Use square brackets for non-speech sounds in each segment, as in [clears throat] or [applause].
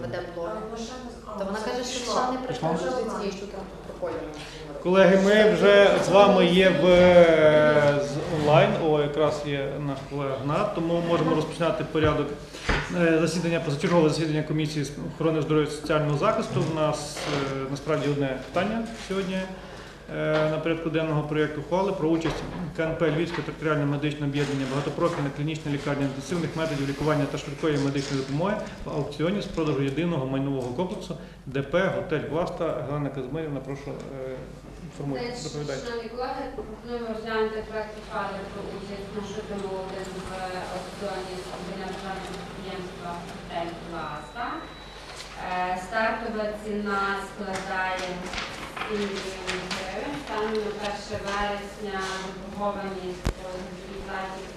веде блог. А, ще не- а, То вона каже, що пішло. не прийшла вже до цієї штуки про. Колеги, ми вже з вами є в з онлайн. О, якраз є наш колега Гнат, тому можемо розпочинати порядок е, засідання, позачергове засідання комісії з охорони здоров'я і соціального захисту. У нас е, насправді одне питання сьогодні на порядку денного проєкту ухвали про участь КНП Львівське територіальне медичне об'єднання багатопрофільна клінічна лікарня інтенсивних методів лікування та швидкої медичної допомоги в аукціоні з продажу єдиного майнового комплексу ДП Готель Власта. Галина Казимирівна, прошу е, інформуйте. Шановні колеги, пропонуємо розглянути проект ухвали про участь нашого молоди в аукціоні з підприємства «Готель Пласта». Е, Стартова ціна складає 7 мільйонів гривень. Станом на 1 вересня заборгованість по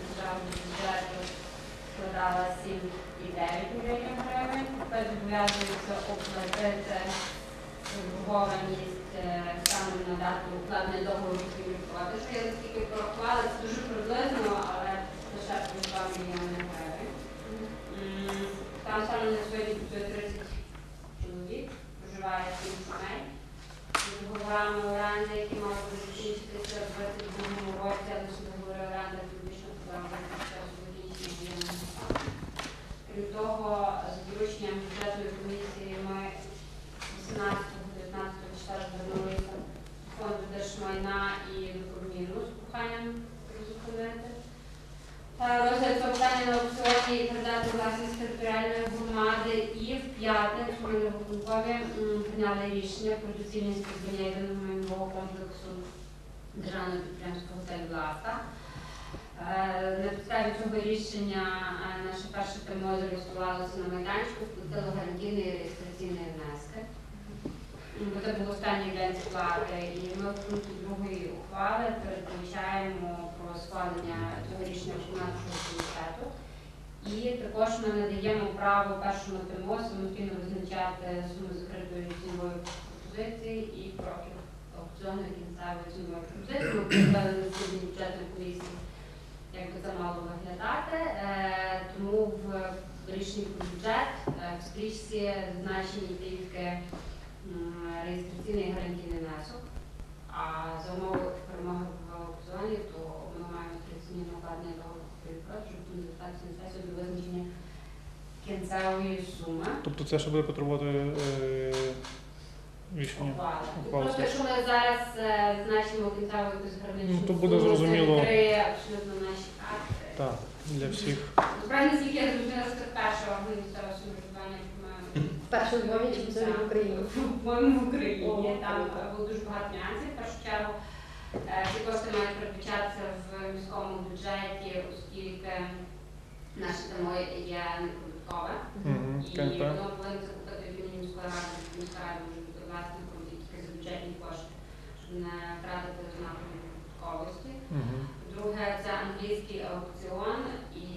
державного бюджету складала 7,9 мільйонів гривень. Тепер зобов'язується оплатити заборгованість е, станом на дату укладення договору купівлі-продажу. Я наскільки порахувала, це дуже приблизно, але лише плюс 2 мільйони гривень. Там саме на сьогодні працює 30 чоловік, проживає 7 сімей. З оренди, які мали б закінчитися в 22 році, але що договори оренди фактично подавалися з закінчення воєнного Крім того, з дорученням бюджетної комісії ми 18-19 числа звернулися до фонду держмайна і до Кабміну з проханням призупинити. Та розгляд цього питання на аукціоні і передати власність територіальної громади. І в п'ятницю ми на виконкові прийняли рішення про доцільність придбання єдиного майнового комплексу державного підприємства «Готель Власта». Е, На підставі цього рішення е, наше перше ТМО зареєструвалося на майданчику, сплатило гарантійний і реєстраційний внески. Бо це був останній день сплати, і ми в пункті другої ухвали передбачаємо про схвалення цього рішення виконавчого комітету. І також ми надаємо право першому ТМО самостійно визначати суму закритої цінової пропозиції і кроків аукціону кінцевої цінової пропозиції. Ми провели на бюджетної комісії як би це мало виглядати. Е, Тому в рішенні про бюджет е, в стрічці зазначені тільки реєстраційний гарантійний внесок. А за умови перемоги в аукціоні, то ми маємо 30 днів накладення договору продажу, тому звертатися на сесію до визначення кінцевої суми. Тобто це ще буде потребувати е, рішення. Ухвали. Ухвали Просто якщо ми зараз е, значимо кінцеву якусь граничну Ну, то буде суму, це три абсолютно наші карти. Так, для всіх. Насправді, наскільки я зрозуміла, це перша орган місцевого самоврядування, яку ми Вперше у Львові чи взагалі в Україні? в Україні. Там було дуже багато нюансів. В першу чергу е, ці кошти мають передбачатися в міському бюджеті, оскільки наше ТМО є неприбуткове. І воно повинно закупити від імені міської ради, міська рада може бути власником тільки за бюджетні кошти, щоб не втратити ознаку прибутковості. Друге це англійський аукціон, і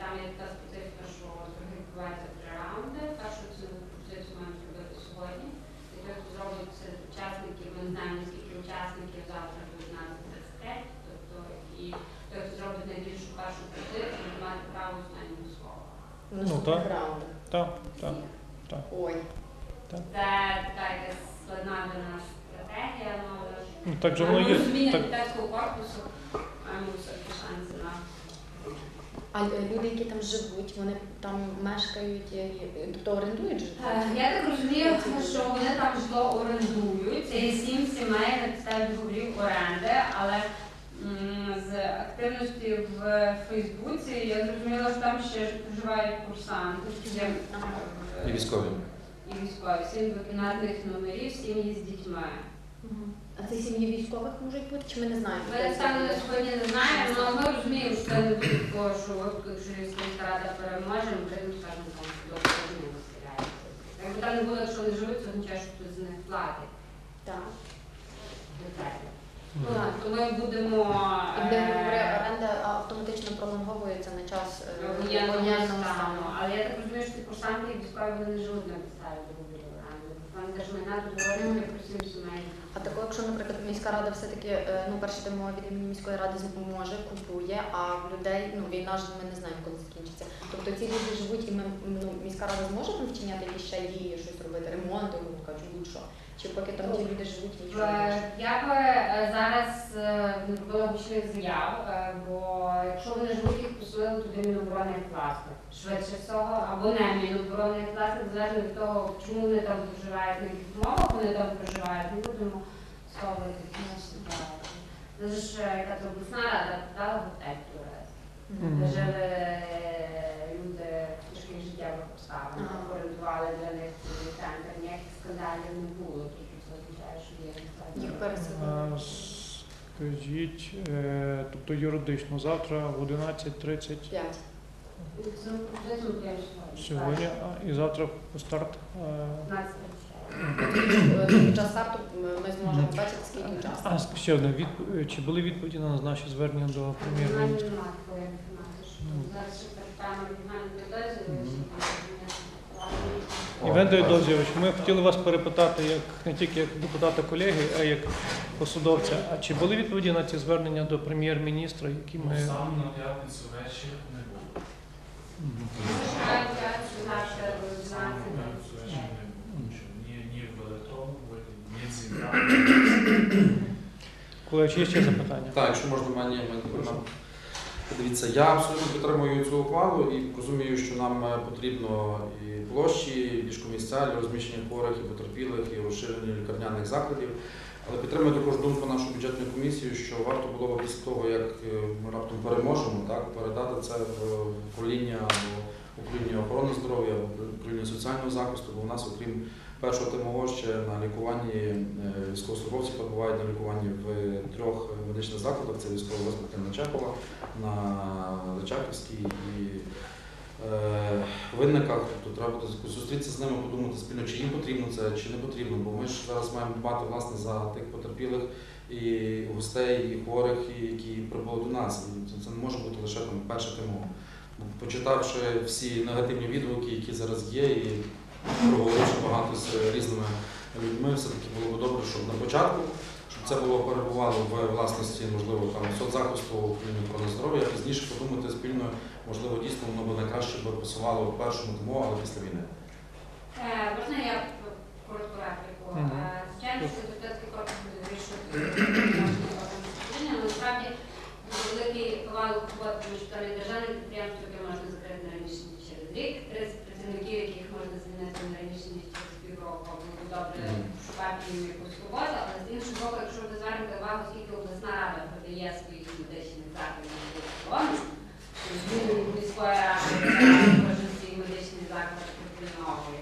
там є така специфіка, що торги відбуваються в три раунди. Першу ціну пропозицію маємо зробити сьогодні. І той, хто зробить серед учасників, ми знаємо, скільки учасників завтра до 11.35, тобто і той, хто зробить найбільшу першу позицію, буде мати право останнього слова. Ну, так. Так, так. так. Ой. Це така якась складна для нас стратегія, але Ну, так же воно є. розуміння Так, корпусу маємо все-таки шанси на А е, люди, які там живуть, вони там мешкають, е, тобто орендують житло? Е, Я так розумію, що вони там житло орендують. Це є сім сімей на підставі договорів оренди, але з активності в Фейсбуці я зрозуміла, що там ще проживають курсанти, Ага. І військові. і військові, сім двокімнатних номерів, сім'ї з дітьми. Мгм. А це сім'ї військових можуть бути, чи ми не знаємо? Ми на сьогодні не знаємо, але ми розуміємо, що не буде такого, що якщо Європейська рада переможе, ми прийдемо, скажемо, там, що добре не виселяється. Якби там не було, якщо вони живуть, це означає, що хтось з них платить. Так. Ну, то ми будемо І де е, оренда автоматично пролонговується на час е, воєнного воєнного стану. Але я так розумію, що ці курсанти і військові вони не живуть на підставі договорів оренди. Пан Держмайна дозволення про сім сімей. А тако, якщо, наприклад, міська рада все-таки, е, ну, перше ТМО від імені міської ради допоможе, купує, а в людей, ну, війна ж ми не знаємо, коли закінчиться. Тобто ці люди живуть, і ми, ну, міська рада зможе там вчиняти якісь ще дії, щось робити, ремонти, кажуть, будь-що. Чи поки там ті люди живуть, нічого не може? Е, Я би е, зараз е, не робила гучних заяв, е, бо якщо вони живуть, посилили туди міноборони власник. Швидше всього, або не міноборони власник, залежно від того, чому вони там проживають, на яких умовах вони там проживають, ми будемо сховувати кінечні правила. Це ж е, яка то обласна рада дала готель турист. Де жили е, люди в тяжких життєвих обставинах, орендували для них цей центр, ніяких скандалів не було. Тобто це означає, що є Їх переселили. Скажіть, е, тобто юридично завтра в 11.30 П'ять. сьогодні, а, і завтра старт. е, Під час старту ми ми зможемо бачити, скільки часу. А ск- ще одне відп- чи були відповіді на наші звернення до прем'єр-міністра? Іван Давидович, ми хотіли вас перепитати, як не тільки як депутата колеги, а як посадовця. А чи були відповіді на ці звернення до прем'єр-міністра, які ми Ну, Сам на п'ятницю вечір не було. Ні, ні в електронному ні зібрання. колеги, чи є ще запитання? Так, якщо можна мені. Дивіться, я абсолютно підтримую цю ухвалу і розумію, що нам е, потрібно і площі, і ліжкомісця для розміщення хворих, і потерпілих, і розширення лікарняних закладів. Але підтримую також думку нашу бюджетну комісію, що варто було б після того, як е, ми раптом переможемо, так, передати це в управління або управління охорони здоров'я, або управління соціального захисту, бо у нас, окрім першого ще на лікуванні е, військовослужбовці перебувають на лікуванні в трьох медичних закладах. Це військовий госпіталь на Чехова, на Личаківській і е, винниках. Тобто треба зустрітися з ними, подумати спільно, чи їм потрібно це, чи не потрібно. Бо ми ж зараз маємо дбати власне за тих потерпілих і гостей, і хворих, і які прибули до нас. Це- не може бути лише перше ТМО. Почитавши всі негативні відгуки, які зараз є, і проговоривши багато з різними людьми, все-таки було б добре, щоб на початку, щоб це було перебувало в власності, можливо, там соцзахисту управління охорони здоров'я, а пізніше подумати спільно, можливо, дійсно воно б найкраще б пасувало в першому ТМО, але після війни. Е, Можна я коротку репліку? Е, Звичайно, що депутатський корпус буде вирішувати [clears throat] але насправді великий тому що там є державне можна закрити на раніше ніж через рік, 30 працівників, яких на раніше ніж через півроку, або добре шукати їм якусь роботу, але з іншого боку, якщо ви звернете увагу, скільки обласна рада продає своїх медичних закладів охорону, зміни міської ради кожен свій медичний заклад профільновує.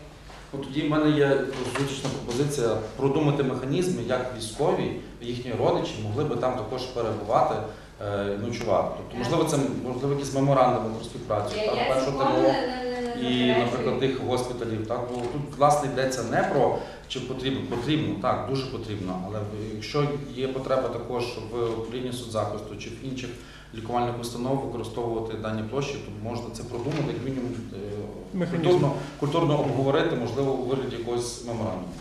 Ну, тоді в мене є зустрічна пропозиція продумати механізми, як військові, їхні родичі могли би там також перебувати, е, ночувати. Тобто, можливо, це можливо якісь меморандуми про співпрацю. Я, так, я першого І, наприклад, тих госпіталів, так бо тут власне йдеться не про чи потрібно, потрібно, так дуже потрібно. Але якщо є потреба також в управлінні соцзахисту чи в інших лікувальних установ використовувати дані площі, то можна це продумати, як мінімум е, культурно, культурно обговорити, можливо, у вигляді якогось меморандуму.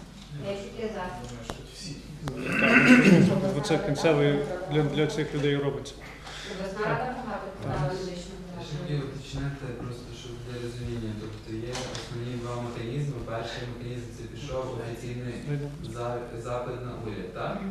Бо це кінцевий для, для цих людей робиться. Обласна рада багато ще просто. Тобто є основні два механізми. Перший механізм це пішов офіційний запит на уряд, так?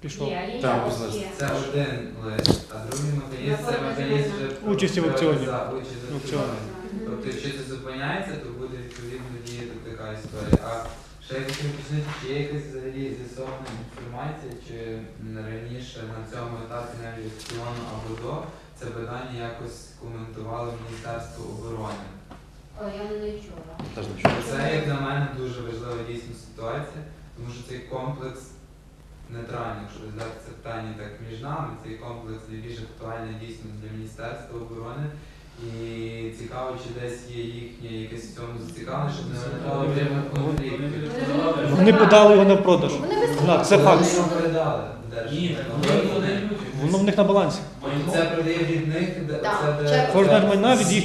Пішов. Так, Це один лист, а другий механізм це механізм вже Участі в аукціоні. за участь в аукціоні. Тобто, якщо це зупиняється, то буде відповідно діяти така історія. А ще я хотів уточнити, чи є якась взагалі з'ясована інформація, чи раніше на цьому етапі навіть аукціону або до це питання якось коментувало Міністерство оборони. Я не чула. Теж не чую. Це як на мене дуже важлива дійсно ситуація, тому що цей комплекс нейтральний, якщо розглядати це питання так між нами, цей комплекс найбільш актуальний дійсно для Міністерства оборони. І цікаво, чи десь є їхнє якесь в цьому зацікавлення, щоб не виникало прямо конфліктів. Вони подали його на продаж. Вони без- Так, це Вони його передали в державу. Ні, Вони- Воно в них на балансі. Це продає від них, де Так, це де. Кожна майна від їх.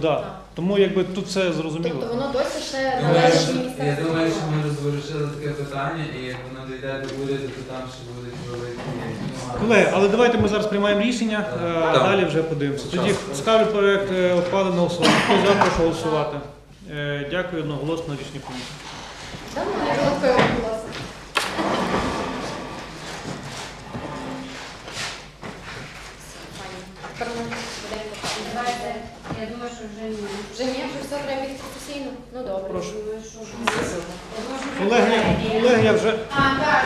Да. Тому якби тут все зрозуміло. Тобто воно досі ще належить Я міністерству. думаю, що ми розворушили таке питання, і як воно дійде до уряду, то там ще будуть великі. Колеги, але давайте ми зараз приймаємо рішення, е, а Так. далі вже подивимося. Тоді ставлю проект е, ухвали на голосування. Хто за, прошу голосувати. Е, Дякую одноголосно рішення комісії. Давно не було такого голосу. Файно. Тепер ми будемо показувати. Давайте, я думаю, що вже ні. Вже професійно. Ну добре. Прошу. Думаю, Я вже Колеги, все. колеги, я вже А, так.